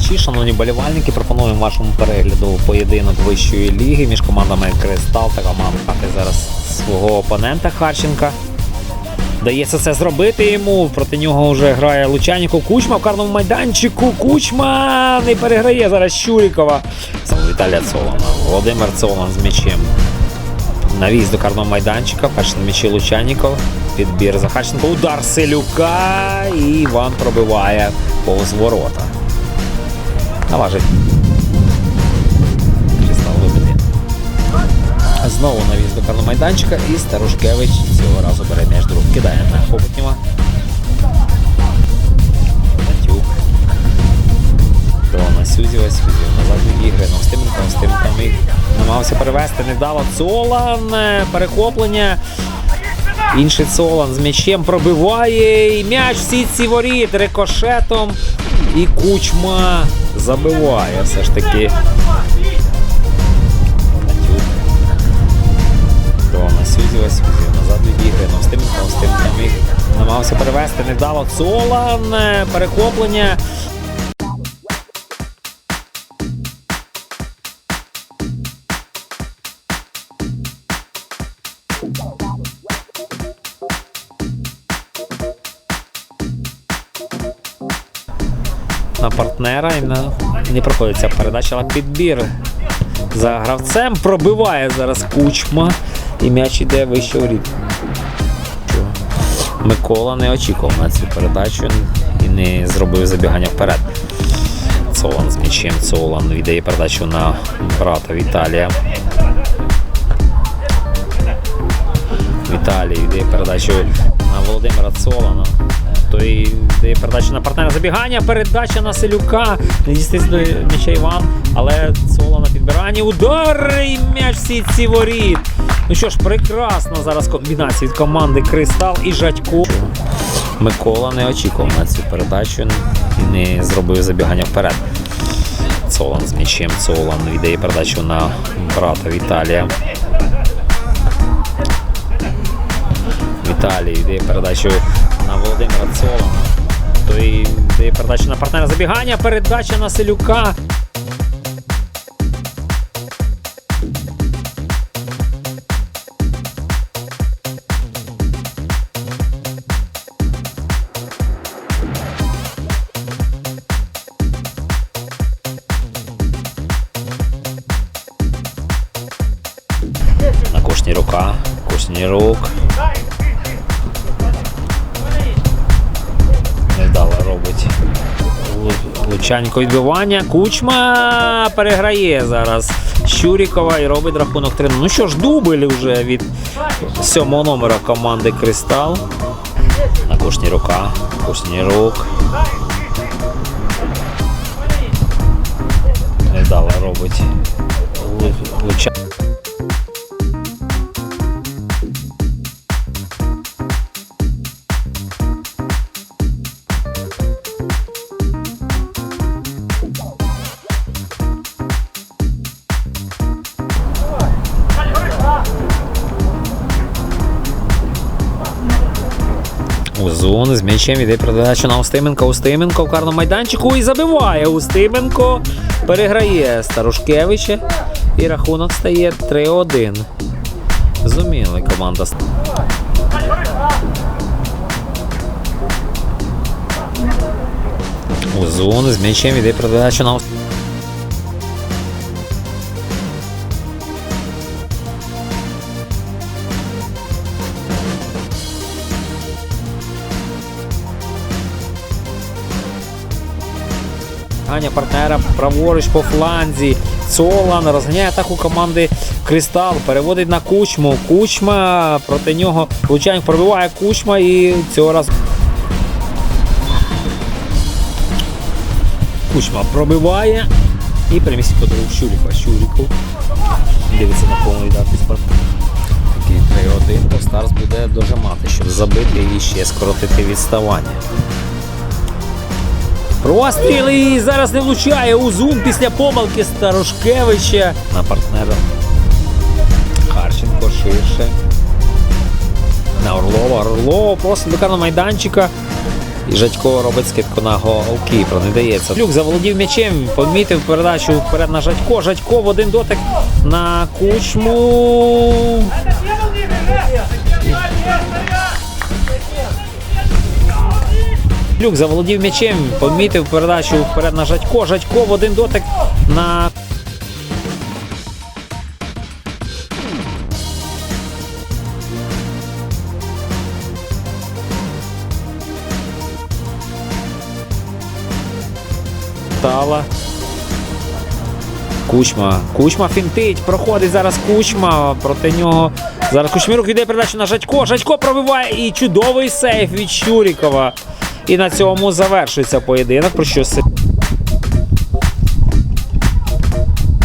глядачі, шановні болівальники, пропонуємо вашому перегляду поєдинок вищої ліги між командами Кристал та командами зараз свого опонента Харченка. Дається це зробити йому. Проти нього вже грає Лучаніко Кучма в карному майданчику. Кучма не переграє зараз Щурікова. Віталія Цолана. Володимир Цолан з м'ячем. Навіз до карного майданчика. Перший на м'ячі Лучаніков. Підбір Захарченко. Удар Селюка. І Іван пробиває повз ворота. Наважить. Кристал вибити. Знову навіз до карного майданчика. І Старушкевич цього разу бере м'яч до рук. Кидає на Хоботнєва. Матюк. До Насюзєва, Сюзєв назад від ігри. Ну, Стименко, Стименко міг намагався перевести, не вдало. Цолан, е, перехоплення. Інший Цолан з м'ячем пробиває. І м'яч в сітці воріт рикошетом. І Кучма забиває все ж таки. Назад від ігри. Ну, Стименко намагався перевести, невдало Солан, е, перехоплення. На партнера і на... не проходить ця передача, але підбір за гравцем. Пробиває зараз кучма і м'яч іде вище у рід. Микола не очікував на цю передачу і не зробив забігання вперед. Цолан з м'ячем. Цолан віддає передачу на брата Віталія. Віталій віддає передачу на Володимира Цолана. Той віддає передачу на партнера забігання. Передача на Селюка. Не дістається до м'яча Іван, але Цолан на підбиранні. Удар і м'яч сітці воріт. Ну що ж, прекрасна зараз комбінація від команди Кристал і Жадько. Микола не очікував на цю передачу і не зробив забігання вперед. Цолан з м'ячем. Цолан віддає передачу на брата Віталія. Віталій віддає передачу на Володимира Цолана. Той віддає передача на партнера забігання. Передача на Селюка. Робить Лучанько відбивання. Кучма переграє зараз Щурікова і робить рахунок 3. Ну що ж, дубль вже від сьомого номера команди Кристал. На кошні рука. Кошні рук. Невдало робить Лу- м'ячем іде передача на Устименко. Устименко в карному майданчику і забиває. Устименко переграє Старушкевича. І рахунок стає 3-1. Зуміли команда. Узун з м'ячем іде передача на Устименко. Ганя партнера праворуч по фланзі. Цолан розганяє атаку команди Кристал. Переводить на кучму. Кучма проти нього. Лучанник пробиває кучма і цього разу. Кучма пробиває. І перемістить по другу Щуріка. Щуріку. Дивиться на повну віддати спорт. Такий 3-1. То Старс буде дожимати, щоб забити і ще скоротити відставання. Простріл і зараз не влучає Узун після помилки Старушкевича на партнера. Харченко ширше. На Орлова. Орлова просто до майданчика. І Жадько робить скидку на голкіпер, не дається. Люк заволодів м'ячем, помітив передачу вперед на Жадько. Жадько в один дотик на кучму. Люк заволодів м'ячем, помітив передачу вперед на Жадько. Жадько в один дотик на Тала. Кучма. Кучма фінтить. Проходить зараз кучма. Проти нього. Зараз Кучмірук йде передачу на Жадько. Жадько пробиває і чудовий сейф від Щурікова. І на цьому завершується поєдинок. Про що си-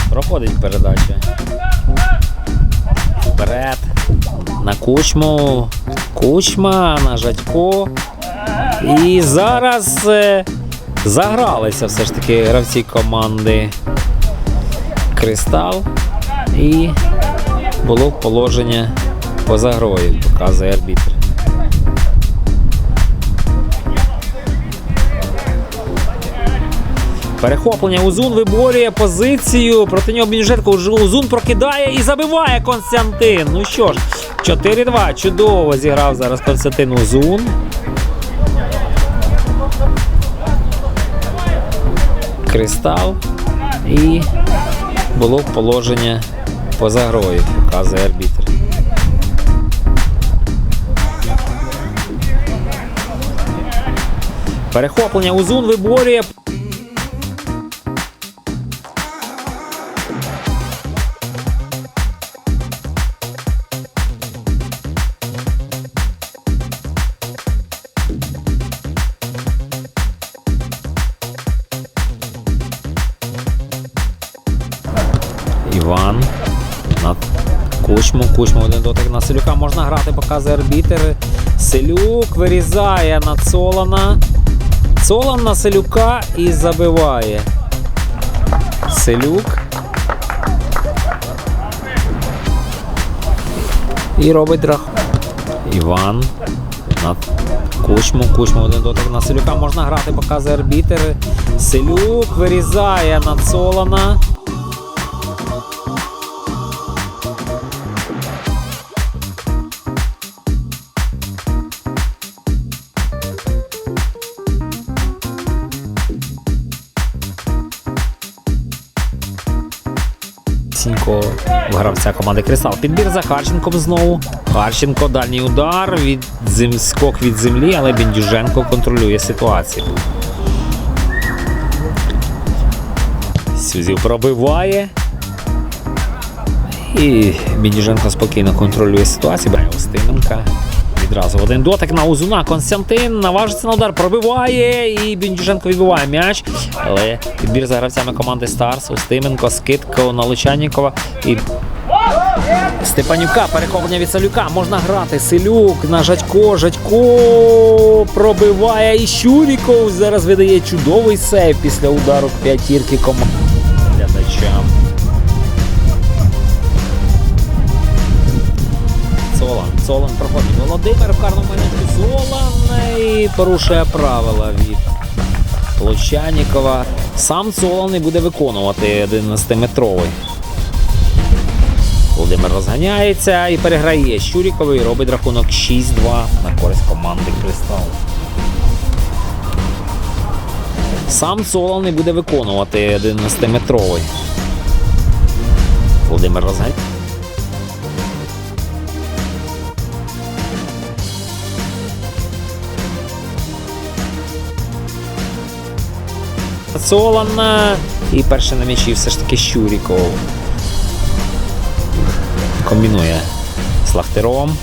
Проходить передача. Вперед. На кучму. Кучма на Жадько. І зараз е, загралися все ж таки гравці команди Кристал. І було положення поза грою, показує арбітр. Перехоплення Узун виборює позицію. Проти нього Бінжетко Узун прокидає і забиває Константин. Ну що ж, 4-2. Чудово зіграв зараз Константин Узун. Кристал. І було положення поза грою, показує арбітр. Перехоплення Узун виборює. Кучму один дотик на Селюка. Можна грати, показує арбітер. Селюк вирізає на Цолана. Цолан на Селюка і забиває. Селюк. І робить рах. Іван. На Кучму. Кучму один дотик на Селюка. Можна грати, показує арбітер. Селюк вирізає на Цолана. Гравця команди Кристал. Підбір за Харченком знову. Харченко, дальній удар, від зем... скок від землі, але Бендюженко контролює ситуацію. Сюзів пробиває. І Бендюженко спокійно контролює ситуацію. Брає Устименка. Відразу один дотик на Узуна. Константин наважиться на удар, пробиває. І Бендюженко відбиває м'яч. Але підбір за гравцями команди Старс. Устименко, скидка на Лучанікова. І Степанюка, перехоплення від Салюка. Можна грати. Селюк на Жадько. Жадько пробиває. І Щуріков зараз видає чудовий сейв після удару п'ятірки команди. Глядачам. Солан. Солан проходить. Володимир в карному майданчику. Солан і порушує правила від Лучанікова. Сам Солан не буде виконувати 11-метровий. Володимир розганяється і переграє Щуріковий. Робить рахунок 6-2 на користь команди Кристал. Сам Солан не буде виконувати 11-метровий. Володимир розганяється. Солана. І перший на м'ячі все ж таки Щуріков. Комбінує з Лахтером.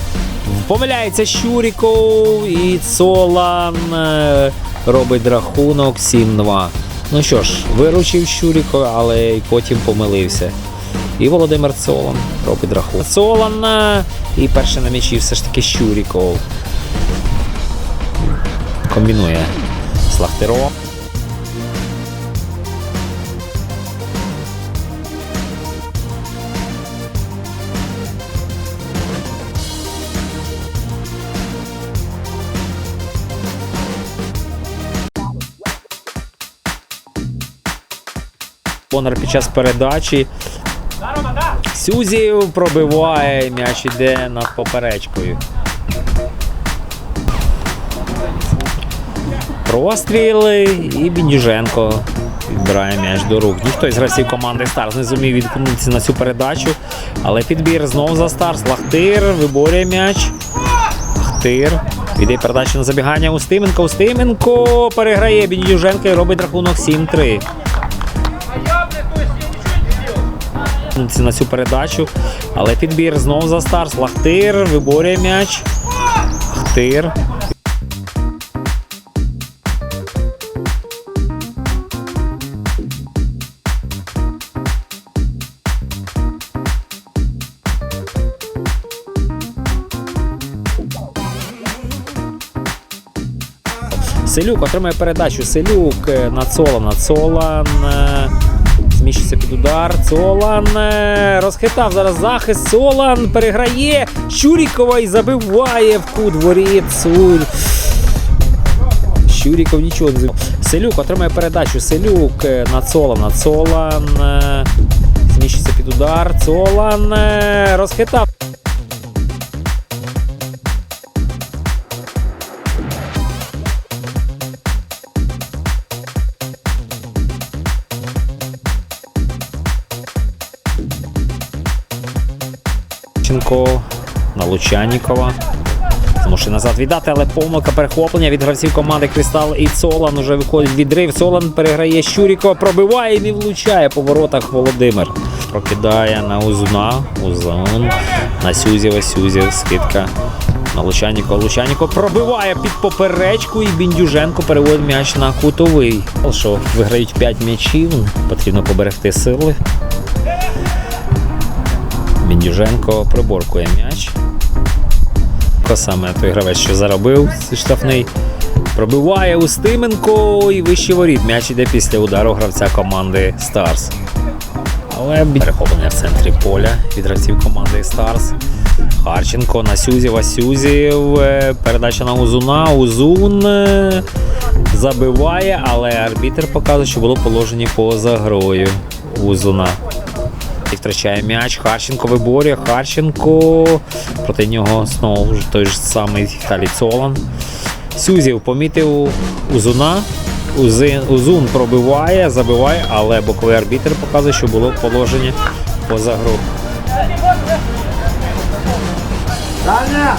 Помиляється Щуріков і Солан е, робить рахунок 7-2. Ну що ж, виручив Щуріков, але й потім помилився. І Володимир Солан робить рахунок. Солан е, і перший на м'ячі все ж таки Щуріков. Комбінує з Лахтером. Бондар під час передачі. Сюзів пробиває, м'яч іде над поперечкою. Простріли і Біндюженко відбирає м'яч до рук. Ніхто із гравців команди Старс не зумів відкнутися на цю передачу. Але підбір знову за Старс. Лахтир виборює м'яч. Лахтир. Віддає передачу на забігання Устименко. Устименко переграє Біндюженко і робить рахунок 7-3. Відкнутися на цю передачу. Але підбір знову за Старс. Лахтир виборює м'яч. Лахтир. Селюк отримує передачу. Селюк е, на Цолана. Цолан е, зміщується під удар. Цолан е, розхитав зараз захист. Цолан переграє. Щурікова і забиває в кут воріт. Щуріков нічого не зробив. Селюк отримає передачу. Селюк е, на Цолана. Цолан е, зміщується під удар. Цолан е, розхитав. Ченко на Лучанікова. Змушений назад віддати, але помилка перехоплення від гравців команди Кристал і Цолан уже виходить відрив. Цолан переграє Щурікова, пробиває і не влучає по воротах Володимир. Прокидає на Узуна. Узун. На Сюзєва. Сюзєв. Скидка. На Лучаніко. Лучаніко пробиває під поперечку і Біндюженко переводить м'яч на кутовий. Що виграють 5 м'ячів, потрібно поберегти сили. Міндюженко приборкує м'яч. Саме той гравець, що заробив штрафний. Пробиває Устименко і вищий воріт. М'яч іде після удару гравця команди Старс. Але перехоплення в центрі поля від гравців команди Старс. Харченко на Сюзєва. Сюзєв. е, Передача на Узуна. Узун е, забиває, але арбітр показує, що було положені поза грою Узуна. І втрачає м'яч. Харченко виборює. Харченко. Проти нього знову ж той ж самий Віталій Цолан. Сюзів помітив Узуна. Узи- Узун пробиває, забиває, але боковий арбітр показує, що було положення поза гру. Даня!